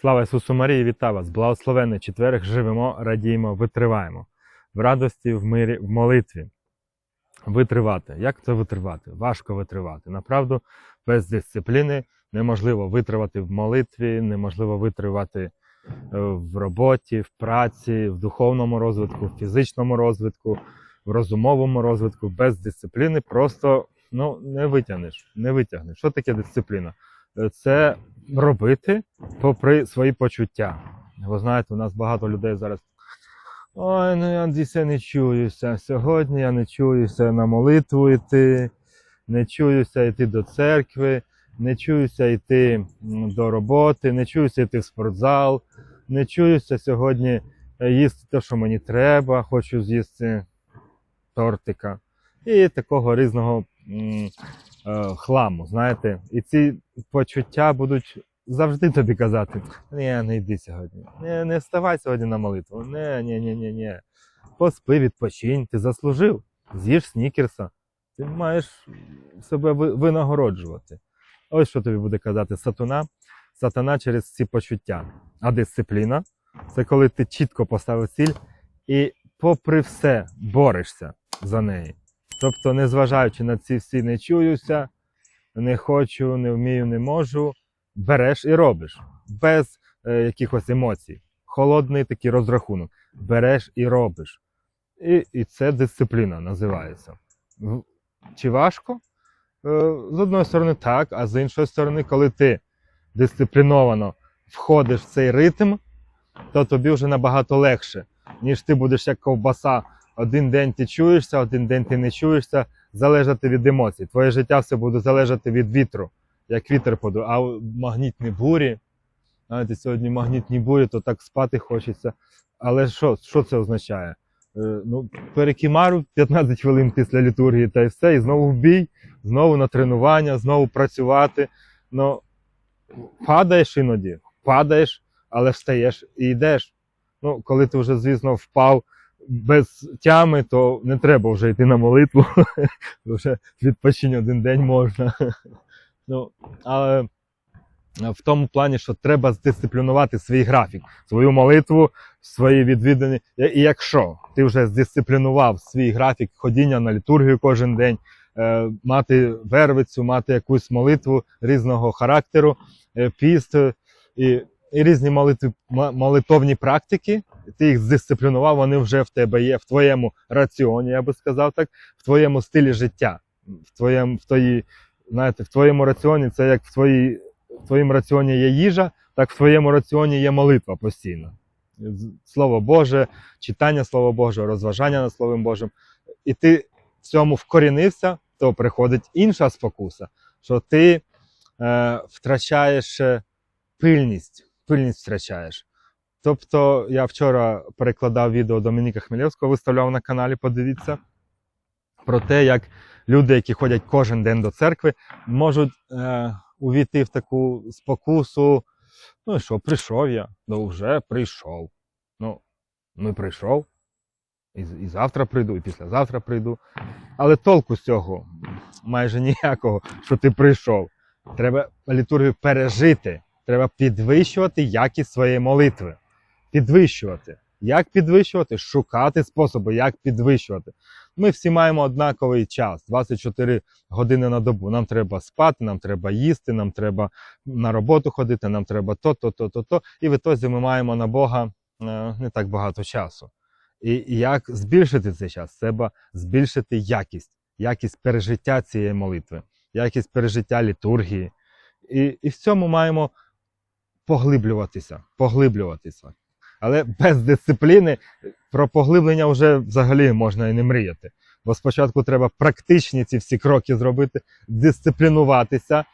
Слава Ісусу Марії, вітаю вас! Благословенний четверг, живемо, радіємо, витриваємо. В радості, в мирі, в молитві. Витривати. Як це витривати? Важко витривати. Направду, без дисципліни неможливо витривати в молитві, неможливо витривати е, в роботі, в праці, в духовному розвитку, в фізичному розвитку, в розумовому розвитку. Без дисципліни просто ну, не витягнеш. Не витягнеш. Що таке дисципліна? Е, Це робити попри свої почуття. Ви знаєте, у нас багато людей зараз. Ой, ну я десь не чуюся. Сьогодні я не чуюся на молитву йти, не чуюся йти до церкви, не чуюся йти до роботи, не чуюся йти в спортзал, не чуюся сьогодні е, їсти те, що мені треба, хочу з'їсти тортика. І такого різного м, е, хламу, знаєте. І ці почуття будуть завжди тобі казати: ні, не йди сьогодні, не, не вставай сьогодні на молитву. Не, ні, ні, ні, ні. Поспи, відпочинь, ти заслужив. З'їж снікерса. Ти маєш себе винагороджувати. Ось що тобі буде казати сатана. Сатана через ці почуття. А дисципліна це коли ти чітко поставив ціль і, попри все, борешся за неї. Тобто, незважаючи на ці всі не чуюся, не хочу, не вмію, не можу, береш і робиш без е, якихось емоцій. Холодний такий розрахунок. Береш і робиш. І, і це дисципліна називається. Чи важко? Е, З одної сторони, так, а з іншої сторони, коли ти дисципліновано входиш в цей ритм, то тобі вже набагато легше, ніж ти будеш як ковбаса. Один день ти чуєшся, один день ти не чуєшся, залежати від емоцій. Твоє життя все буде залежати від вітру, як вітер подує. А магнітні бурі, знаєте, сьогодні магнітні бурі, то так спати хочеться. Але що, що це означає? Е, ну, перекимару 15 хвилин після літургії та й все, і знову в бій, знову на тренування, знову працювати. Ну, падаєш іноді, падаєш, але встаєш і йдеш. Ну, коли ти вже, звісно, впав без тями, то не треба вже йти на молитву. вже відпочинь один день можна. ну, але в тому плані, що треба здисциплінувати свій графік, свою молитву, свої відвідини. І якщо ти вже здисциплінував свій графік ходіння на літургію кожен день, е, мати вервицю, мати якусь молитву різного характеру, е, піст і, і різні молитви, м- молитовні практики, ти їх здисциплінував, вони вже в тебе є в твоєму раціоні, я би сказав так, в твоєму стилі життя, в твоєму, в твої, знаєте, в твоєму раціоні це як в твоїй в твоєму раціоні є їжа, так в твоєму раціоні є молитва постійно. Слово Боже, читання Слова Божого, розважання над Словом Божим. І ти в цьому вкорінився, то приходить інша спокуса, що ти е, втрачаєш е, пильність, пильність втрачаєш. Тобто, я вчора перекладав відео Домініка Хмельовського, виставляв на каналі, подивіться, про те, як люди, які ходять кожен день до церкви, можуть е, увійти в таку спокусу. Ну і що, прийшов я, ну вже прийшов. Ну, ну прийшов. І, і завтра прийду, і післязавтра прийду. Але толку з цього майже ніякого, що ти прийшов. Треба літургію пережити. Треба підвищувати якість своєї молитви. Підвищувати. Як підвищувати? Шукати способи, як підвищувати. Ми всі маємо однаковий час 24 години на добу. Нам треба спати, нам треба їсти, нам треба на роботу ходити, нам треба то, то, то, то, то. І в ітозі ми маємо на Бога е, не так багато часу. І, як збільшити цей час? Треба збільшити якість, якість пережиття цієї молитви, якість пережиття літургії. І, і в цьому маємо поглиблюватися, поглиблюватися. Але без дисципліни про поглиблення вже взагалі можна і не мріяти. Бо спочатку треба практичні ці всі кроки зробити, дисциплінуватися.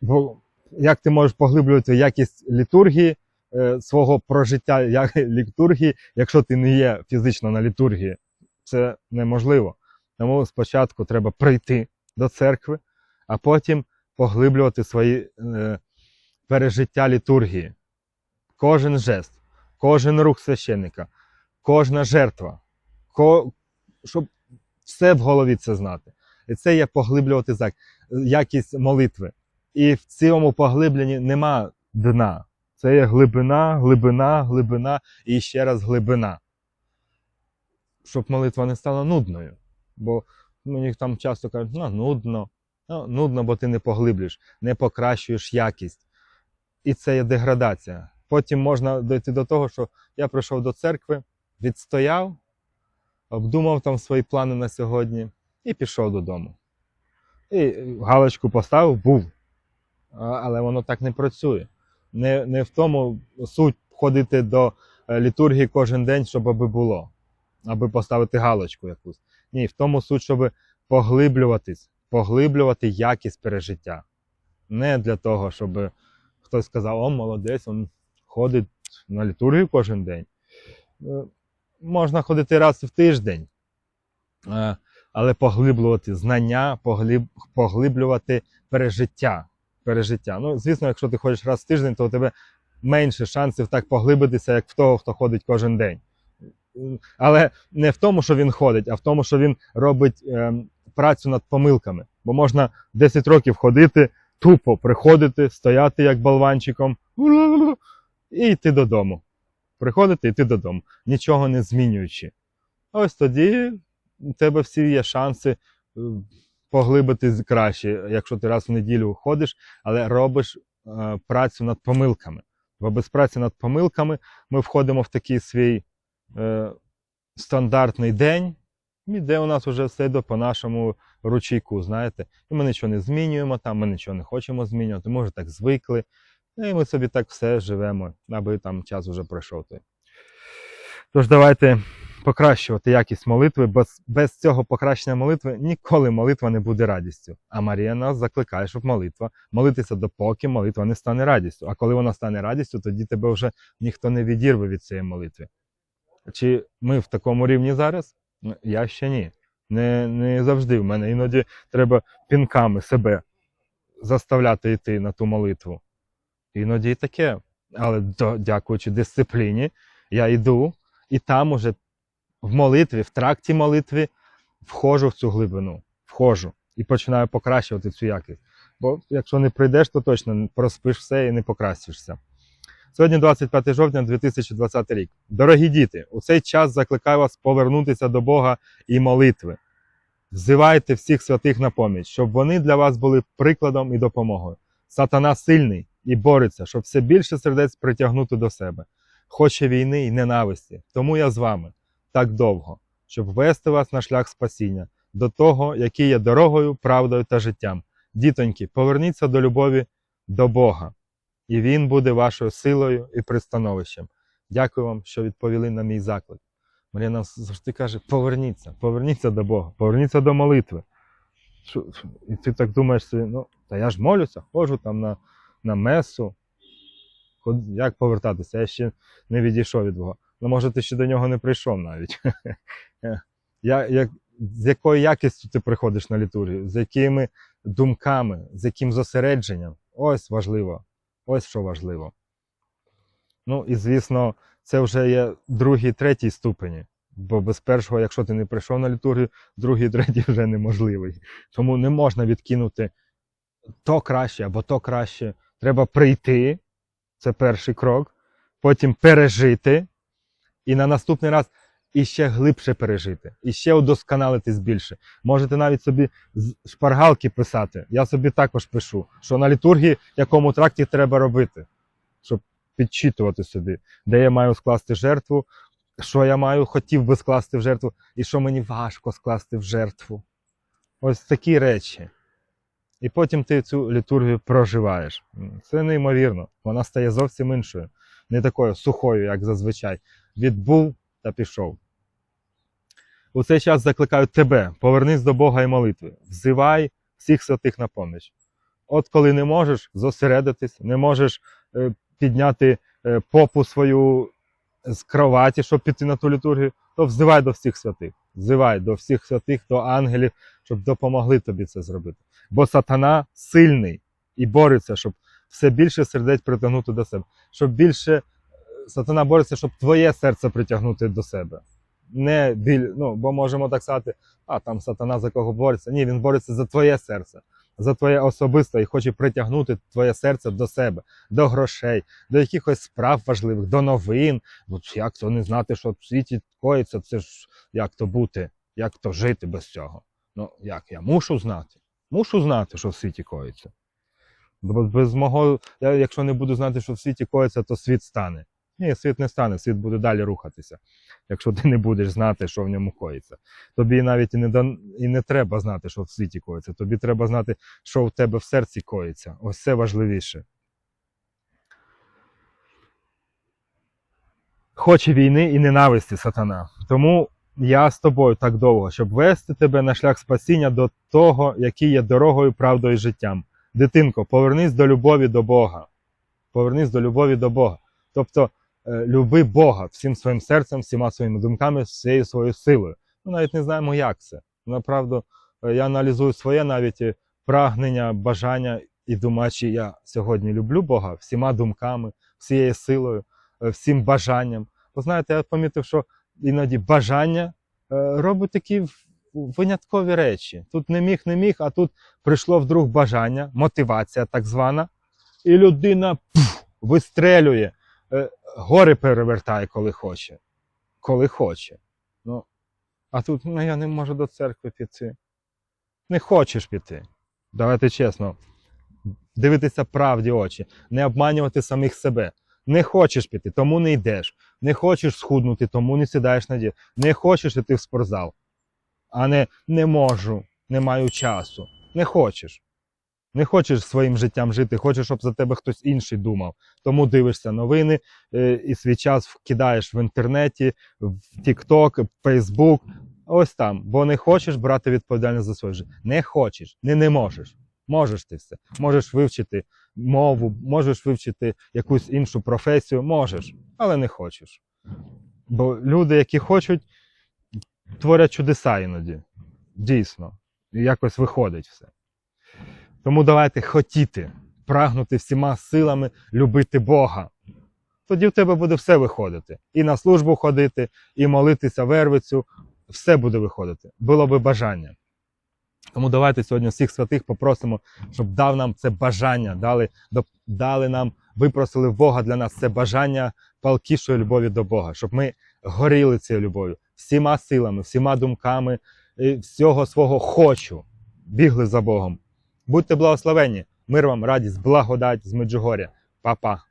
Бо як ти можеш поглиблювати якість літургії, е, свого прожиття як літургії, якщо ти не є фізично на літургії? Це неможливо. Тому спочатку треба прийти до церкви, а потім поглиблювати свої е, пережиття літургії. Кожен жест, кожен рух священника, кожна жертва, ко... щоб все в голові це знати. І це є поглиблювати зак- якість молитви. І в цьому поглибленні нема дна. Це є глибина, глибина, глибина і ще раз глибина. Щоб молитва не стала нудною. Бо мені там часто кажуть, ну, нудно. Ну, нудно, бо ти не поглиблюєш, не покращуєш якість. І це є деградація. Потім можна дойти до того, що я прийшов до церкви, відстояв, обдумав там свої плани на сьогодні і пішов додому. І галочку поставив, був. Але воно так не працює. Не, не в тому суть ходити до е, літургії кожен день, щоб аби було, аби поставити галочку якусь. Ні, в тому суть, щоб поглиблюватись, поглиблювати якість пережиття. Не для того, щоб хтось сказав, о, молодець, він ходить на літургію кожен день. Е, Можна ходити раз в тиждень, е, але поглиблювати знання, поглиблювати пережиття. пережиття. Ну, звісно, якщо ти ходиш раз в тиждень, то у тебе менше шансів так поглибитися, як в того, хто ходить кожен день. Але не в тому, що він ходить, а в тому, що він робить ем, працю над помилками. Бо можна 10 років ходити, тупо приходити, стояти як болванчиком і йти додому. Приходити і йти додому, нічого не змінюючи. Ось тоді у тебе всі є шанси е, поглибити краще, якщо ти раз в неділю ходиш, але робиш е, працю над помилками. Бо без праці над помилками ми входимо в такий свій е, стандартний день, і де у нас вже все йде по нашому ручейку, знаєте. І ми нічого не змінюємо, там ми нічого не хочемо змінювати, може так звикли. І ми собі так все живемо, аби там час вже пройшов той. Тож давайте покращувати якість молитви, бо без цього покращення молитви ніколи молитва не буде радістю. А Марія нас закликає, щоб молитва молитися допоки молитва не стане радістю. А коли вона стане радістю, тоді тебе вже ніхто не відірве від цієї молитви. Чи ми в такому рівні зараз? Ну, Я ще ні. Не, не завжди. В мене іноді треба пінками себе заставляти йти на ту молитву. Іноді і таке. Але дякуючи дисципліні, я йду і там уже в молитві, в тракті молитві, входжу в цю глибину, входжу і починаю покращувати цю якість. Бо якщо не прийдеш, то точно проспиш все і не покрасишся. Сьогодні 25 жовтня 2020 рік. Дорогі діти, у цей час закликаю вас повернутися до Бога і молитви. Взивайте всіх святих на поміч, щоб вони для вас були прикладом і допомогою. Сатана сильний і бореться, щоб все більше сердець притягнути до себе. Хоче війни і ненависті. Тому я з вами так довго, щоб вести вас на шлях спасіння, до того, який є дорогою, правдою та життям. Дітоньки, поверніться до любові до Бога, і Він буде вашою силою і пристановищем. Дякую вам, що відповіли на мій заклик. Марія завжди каже: поверніться, поверніться до Бога, поверніться до молитви. І ти так думаєш, ну, та я ж молюся, ходжу там на, на месу. Як повертатися? Я ще не відійшов від Бога. Ну, може, ти ще до нього не прийшов навіть. Я, як, з якою якістю ти приходиш на літургію, з якими думками, з яким зосередженням. Ось важливо. Ось що важливо. Ну і звісно, це вже є другий, третій ступені. Бо без першого, якщо ти не прийшов на літургію, другий, третій вже неможливий. Тому не можна відкинути то краще або то краще. Треба прийти, це перший крок, потім пережити, і на наступний раз іще глибше пережити, і ще удосконалитись більше. Можете навіть собі шпаргалки писати. Я собі також пишу, що на літургії якому тракті треба робити, щоб підчитувати собі, де я маю скласти жертву, що я маю, хотів би скласти в жертву, і що мені важко скласти в жертву. Ось такі речі. І потім ти цю літургію проживаєш. Це неймовірно. Вона стає зовсім іншою, не такою сухою, як зазвичай. Відбув та пішов. У цей час закликаю тебе, повернись до Бога і молитви, взивай всіх святих на поміч. От коли не можеш зосередитись, не можеш е, підняти е, попу свою з кроваті, щоб піти на ту літургію, то взивай до всіх святих. Взивай до всіх святих, до ангелів, щоб допомогли тобі це зробити. Бо сатана сильний і бореться, щоб все більше сердець притягнути до себе, щоб більше сатана бореться, щоб твоє серце притягнути до себе. Не біль, ну, бо можемо так сказати, а там сатана за кого бореться. Ні, він бореться за твоє серце. за твоє особисте і хоче притягнути твоє серце до себе, до грошей, до якихось справ важливих, до новин. От як то не знати, що в світі коїться, це ж як то бути, як то жити без цього. Ну як я мушу знати? Мушу знати, що в світі коїться. Без мого, я, якщо не буду знати, що в світі коїться, то світ стане. Ні, світ не стане, світ буде далі рухатися. Якщо ти не будеш знати, що в ньому коїться. Тобі навіть і не, дан- і не треба знати, що в світі коїться. Тобі треба знати, що в тебе в серці коїться. Ось це важливіше. Хоче війни і ненависті, сатана. Тому я з тобою так довго, щоб вести тебе на шлях спасіння до того, який є дорогою, правдою і життям. Дитинко, повернись до любові до Бога. Повернись до любові до Бога. Тобто, люби Бога всім своїм серцем, всіма своїми думками, всією своєю силою. Ми навіть не знаємо, як це. Направду, е, я аналізую своє навіть е, прагнення, бажання і думачі. Я сьогодні люблю Бога всіма думками, всією силою, е, всім бажанням. Ви знаєте, я помітив, що іноді бажання е, робить такі виняткові речі. Тут не міг, не міг, а тут прийшло вдруг бажання, мотивація так звана, і людина пф, вистрелює, е, гори перевертає, коли хоче. Коли хоче. Ну, а тут ну, я не можу до церкви піти. Не хочеш піти. Давайте чесно, дивитися правді очі, не обманювати самих себе. Не хочеш піти, тому не йдеш. Не хочеш схуднути, тому не сідаєш на дієту. Не хочеш йти в спортзал. А не не можу, не маю часу. Не хочеш. Не хочеш своїм життям жити, хочеш, щоб за тебе хтось інший думав. Тому дивишся новини е, і свій час вкидаєш в інтернеті, в в Facebook. Ось там, бо не хочеш брати відповідальність за своє життя. Не хочеш, не, не можеш. Можеш ти все. Можеш вивчити мову, можеш вивчити якусь іншу професію, можеш, але не хочеш. Бо люди, які хочуть, творять чудеса іноді. Дійсно. І якось виходить все. Тому давайте хотіти, прагнути всіма силами любити Бога. Тоді в тебе буде все виходити. І на службу ходити, і молитися вервицю, все буде виходити. Було би бажання. Тому давайте сьогодні всіх святих попросимо, щоб дав нам це бажання, дали, дали нам, випросили Бога для нас це бажання палкішої любові до Бога, щоб ми горіли цією любов'ю, всіма силами, всіма думками, всього свого хочу, бігли за Богом. Будьте благословені, мир вам, радість, благодать з Меджугоря. Па-па.